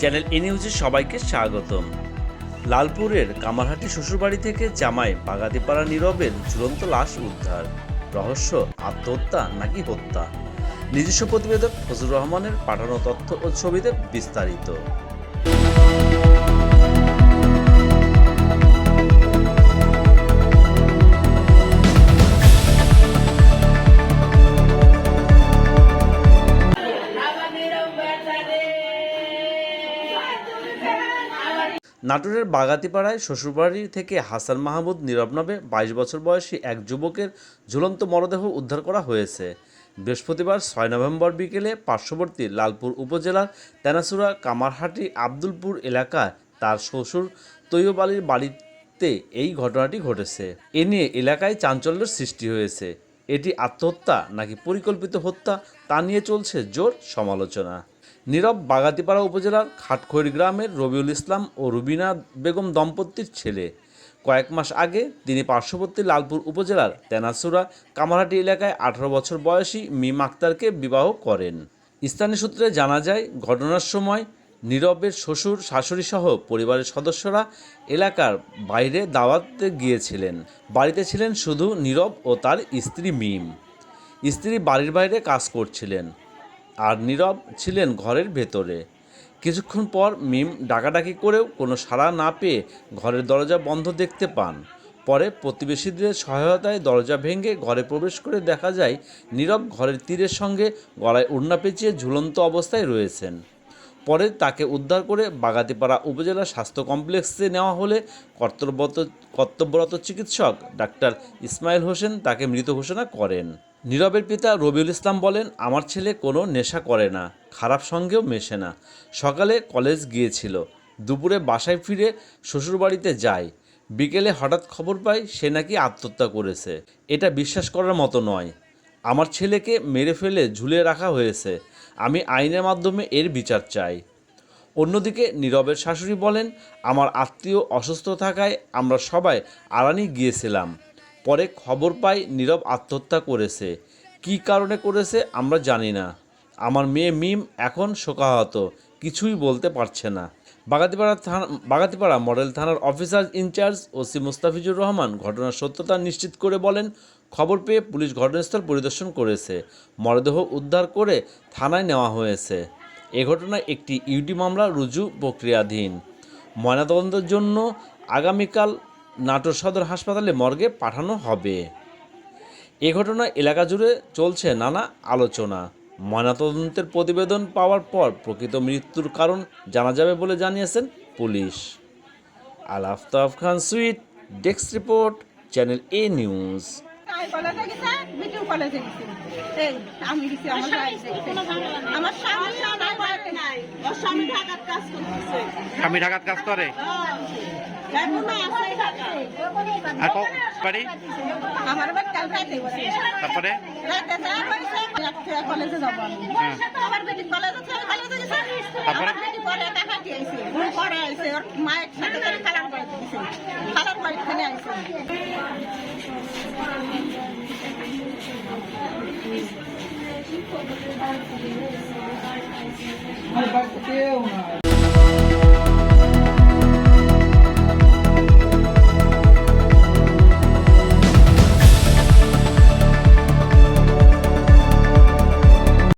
Channel এ নিউজে সবাইকে স্বাগতম। লালপুরের কামারহাটি শ্বশুরবাড়ি থেকে জামাই বাগাতিপাড়া নীরবের ঝুলন্ত লাশ উদ্ধার। রহস্য, আত্মহত্যা নাকি হত্যা? নিজস্ব প্রতিবেদক ফজুর রহমানের পাঠানো তথ্য ও ছবিতে বিস্তারিত। নাটোরের বাগাতিপাড়ায় শ্বশুরবাড়ি থেকে হাসান মাহমুদ নীরব নামে বাইশ বছর বয়সী এক যুবকের ঝুলন্ত মরদেহ উদ্ধার করা হয়েছে। বৃহস্পতিবার ছয় নভেম্বর বিকেলে পার্শ্ববর্তী লালপুর উপজেলার তেনাসুরা কামারহাটি আব্দুলপুর এলাকায় তার শ্বশুর তৈয়ব আলীর বাড়িতে এই ঘটনাটি ঘটেছে। এ নিয়ে এলাকায় চাঞ্চল্যের সৃষ্টি হয়েছে। এটি আত্মহত্যা নাকি পরিকল্পিত হত্যা তা নিয়ে চলছে জোর সমালোচনা। নীরব বাগাতিপাড়া উপজেলার খাটখৈর গ্রামের রবিউল ইসলাম ও রুবিনা বেগম দম্পতির ছেলে। কয়েক মাস আগে তিনি পার্শ্ববর্তী লালপুর উপজেলার তেনাসুরা কামারহাটি এলাকায় আঠারো বছর বয়সী মিম আক্তারকে বিবাহ করেন। স্থানীয় সূত্রে জানা যায়, ঘটনার সময় নীরবের শ্বশুর, শাশুড়ি সহ পরিবারের সদস্যরা এলাকার বাইরে দাওয়াতে গিয়েছিলেন। বাড়িতে ছিলেন শুধু নীরব ও তার স্ত্রী মিম। স্ত্রী বাড়ির বাইরে কাজ করছিলেন। আর নীরব ছিলেন ঘরের ভেতরে। কিছুক্ষণ পর মিম ডাকাডাকি করেও কোনো সাড়া না পেয়ে ঘরের দরজা বন্ধ দেখতে পান। পরে প্রতিবেশীদের সহায়তায় দরজা ভেঙে ঘরে প্রবেশ করে দেখা যায়, নীরব ঘরের তীরের সঙ্গে গলায় উড়না পেঁচিয়ে ঝুলন্ত অবস্থায় রয়েছেন। পরে তাকে উদ্ধার করে বাগাতিপাড়া উপজেলা স্বাস্থ্য কমপ্লেক্সে নেওয়া হলে কর্তব্যরত কর্তব্যরত চিকিৎসক ডাক্তার ইসমাইল হোসেন তাকে মৃত ঘোষণা করেন। নীরবের পিতা রবিউল ইসলাম বলেন, আমার ছেলে কোনো নেশা করে না, খারাপ সঙ্গেও মেশে না। সকালে কলেজ গিয়েছিল, দুপুরে বাসায় ফিরে শ্বশুরবাড়িতে যায়। বিকেলে হঠাৎ খবর পাই সে নাকি আত্মহত্যা করেছে। এটা বিশ্বাস করার মতো নয়। আমার ছেলেকে মেরে ফেলে ঝুলিয়ে রাখা হয়েছে। আমি আইনের মাধ্যমে এর বিচার চাই। অন্যদিকে নীরবের শাশুড়ি বলেন, আমার আত্মীয় অসুস্থ থাকায় আমরা সবাই আড়ানি গিয়েছিলাম। পরে খবর পাই নীরব আত্মহত্যা করেছে। কী কারণে করেছে আমরা জানি না। আমার মেয়ে মিম এখন শোকাহত, কিছুই বলতে পারছে না। বাগাতিপাড়া থানা, বাগাতিপাড়া মডেল থানার officer in charge OC Mustafizur Rahman ঘটনার সত্যতা নিশ্চিত করে বলেন, খবর পেয়ে পুলিশ ঘটনাস্থল পরিদর্শন করেছে। মরদেহ উদ্ধার করে থানায় নেওয়া হয়েছে। এ ঘটনায় একটি ইউডি মামলা রুজু প্রক্রিয়াধীন। ময়নাতদন্তের জন্য আগামীকাল নাটোর সদর হাসপাতালে মর্গে পাঠানো হবে। এ ঘটনায় এলাকা জুড়ে চলছে নানা আলোচনা। ময়নাতদন্তের প্রতিবেদন পাওয়ার পর প্রকৃত মৃত্যুর কারণ জানা যাবে বলে জানিয়েছেন police. Al Aftab Khan Sweet desk report channel A news. আমি ঢাকার আমি ঢাকাত কাজ করে। আর বাড়ি? আমার বাড়ি কাল তারপরে? কলেজে যাব আমার বেটি কলেজে কলেজে গেছে। তারপরে? বেটি পরে টাকা দিয়েছে। পরে আইছে ওর মায়ের সাথে করে খালার বাড়িতে গেছে খালার বাড়ি খানে আইছে। আমার